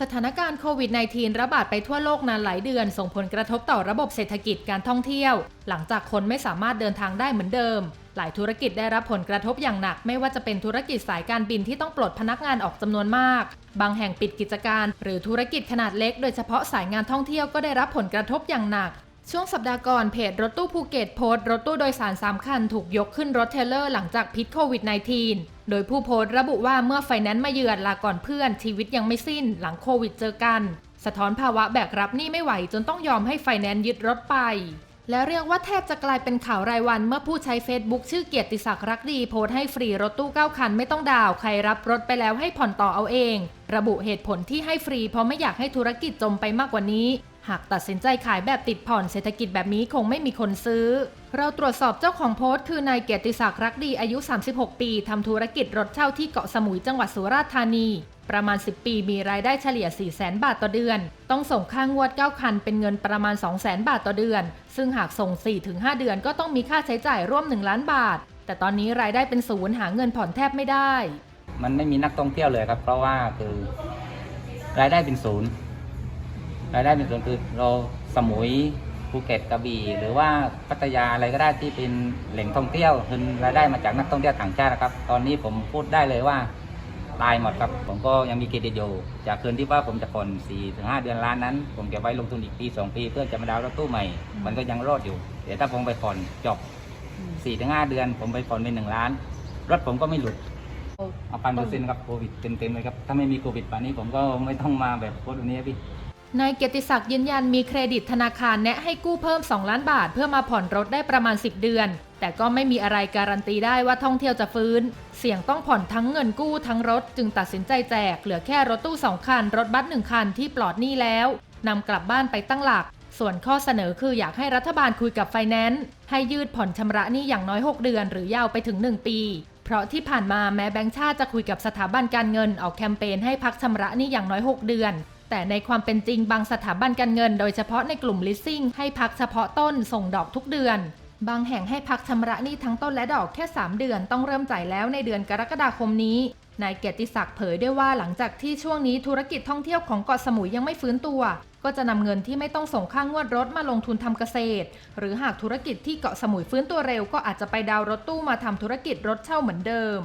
สถานการณ์โควิด -19 ระบาดไปทั่วโลกนานหลายเดือน ส่งผลกระทบต่อระบบเศรษฐกิจการท่องเที่ยว หลังจากคนไม่สามารถเดินทางได้เหมือนเดิม หลายธุรกิจได้รับผลกระทบอย่างหนัก ไม่ว่าจะเป็นธุรกิจสายการบินที่ต้องปลดพนักงานออกจำนวนมาก บางแห่งปิดกิจการ หรือธุรกิจขนาดเล็ก โดยเฉพาะสายงานท่องเที่ยวก็ได้รับผลกระทบอย่างหนัก ช่วงสัปดาห์ก่อนเพจรถตู้ภูเก็ตโพสต์รถตู้โดยสาร 3 คัน ถูกยกขึ้นรถเทเลอร์หลังจากพิษโควิด -19 โดยผู้โพสต์ระบุว่าเมื่อไฟแนนซ์มาเยือนลาก่อนเพื่อนชีวิตยังไม่สิ้นหลังโควิดเจอกัน สะท้อนภาวะแบกรับหนี้ไม่ไหวจนต้องยอมให้ไฟแนนซ์ยึดรถไป และเรียกว่าแทบจะกลายเป็นข่าวรายวันเมื่อผู้ใช้ Facebook ชื่อเกียรติศักดิ์รักดีโพสต์ให้ฟรีรถตู้9คันไม่ต้องดาวใครรับรถไปแล้วให้ผ่อนต่อเอาเอง ระบุเหตุผลที่ให้ฟรีเพราะไม่อยากให้ธุรกิจจมไปมากกว่านี้ หากตัดสินใจขายแบบติดผ่อนเศรษฐกิจแบบนี้คงไม่มีคนซื้อ เราตรวจสอบเจ้าของโพสต์คือนายเกียรติศักดิ์รักดีอายุ 36 ปีทำธุรกิจรถเช่าที่เกาะสมุยจังหวัดสุราษฎร์ธานี ประมาณ 10 ปีมีรายได้เฉลี่ย400,000 บาทต่อเดือน ต้องส่งค่างวด 9 คัน เป็นเงินประมาณ 200,000 บาทต่อเดือน ซึ่งหากส่ง 4-5 เดือนก็ต้องมีค่าใช้จ่ายร่วม 1 ล้านบาท แต่ตอนนี้รายได้เป็นศูนย์หาเงินผ่อนแทบไม่ได้ มันไม่มีนักท่องเที่ยวเลยครับ เพราะว่าคือรายได้เป็นศูนย์ รายได้เป็นศูนย์คือเราสมุยภูเก็ตกระบี่หรือว่าพัทยาอะไรก็ได้ที่เป็นแหล่งท่องเที่ยวคือรายได้มาจากนักท่องเที่ยวต่างชาตินะครับ ตอนนี้ผมพูดได้เลยว่าตายหมดครับผมก็ยังมีเครดิตอยู่จากคืนที่ว่าผมจะผ่อน4ถึง5เดือนล้านนั้น ผมเก็บไว้ลงทุนอีกปี2ปี เพื่อจะมาดาวน์รถตู้ใหม่ มันก็ยังรอดอยู่เดี๋ยวถ้าผมไปผ่อนจบ4ถึง5เดือน ผมไปผ่อนเป็น1ล้าน รถผมก็ไม่หลุดเอาพันเปอร์เซ็นต์ครับโควิดเต็มๆเลยครับถ้าไม่มีโควิดป่านนี้ผมก็ไม่ต้องมาแบบโพสต์แบบนี้พี่ นายเกียรติศักดิ์ยืนยันมีเครดิตธนาคารแนะให้กู้เพิ่ม 2 ล้านบาท เพื่อมาผ่อนรถได้ประมาณ 10 เดือน แต่ก็ไม่มีอะไรการันตีได้ว่าท่องเที่ยวจะฟื้น เสี่ยงต้องผ่อนทั้งเงินกู้ทั้งรถ จึงตัดสินใจแจก เหลือแค่รถตู้ 2 คัน รถบัส1คันที่ปลอดหนี้แล้วนำกลับบ้านไปตั้งหลัก ส่วนข้อเสนอคืออยากให้รัฐบาลคุยกับไฟแนนซ์ให้ยืดผ่อนชำระหนี้อย่างน้อย 6 เดือน หรือยาวไปถึง 1 ปีเพราะที่ผ่านมาแม้แบงก์ชาติจะคุยกับสถาบันการเงินออกแคมเปญให้พักชำระหนี้อย่างน้อย 6 เดือน แต่ในความเป็นจริงบางสถาบันการเงิน โดยเฉพาะในกลุ่ม leasing ให้พักเฉพาะต้นส่งดอกทุกเดือน บางแห่งให้พักชำระหนี้ทั้งต้นและดอกแค่ 3 เดือนต้องเริ่มจ่ายแล้วในเดือนกรกฎาคมนี้นายเกียรติศักดิ์เผยด้วยว่าหลังจากที่ช่วงนี้ธุรกิจท่องเที่ยวของเกาะสมุยยังไม่ฟื้นตัว ก็จะนำเงินที่ไม่ต้องส่งค่างวดรถมาลงทุนทำเกษตร หรือหากธุรกิจที่เกาะสมุยฟื้นตัวเร็ว ก็อาจจะไปดาวรถตู้มาทำธุรกิจรถเช่าเหมือนเดิม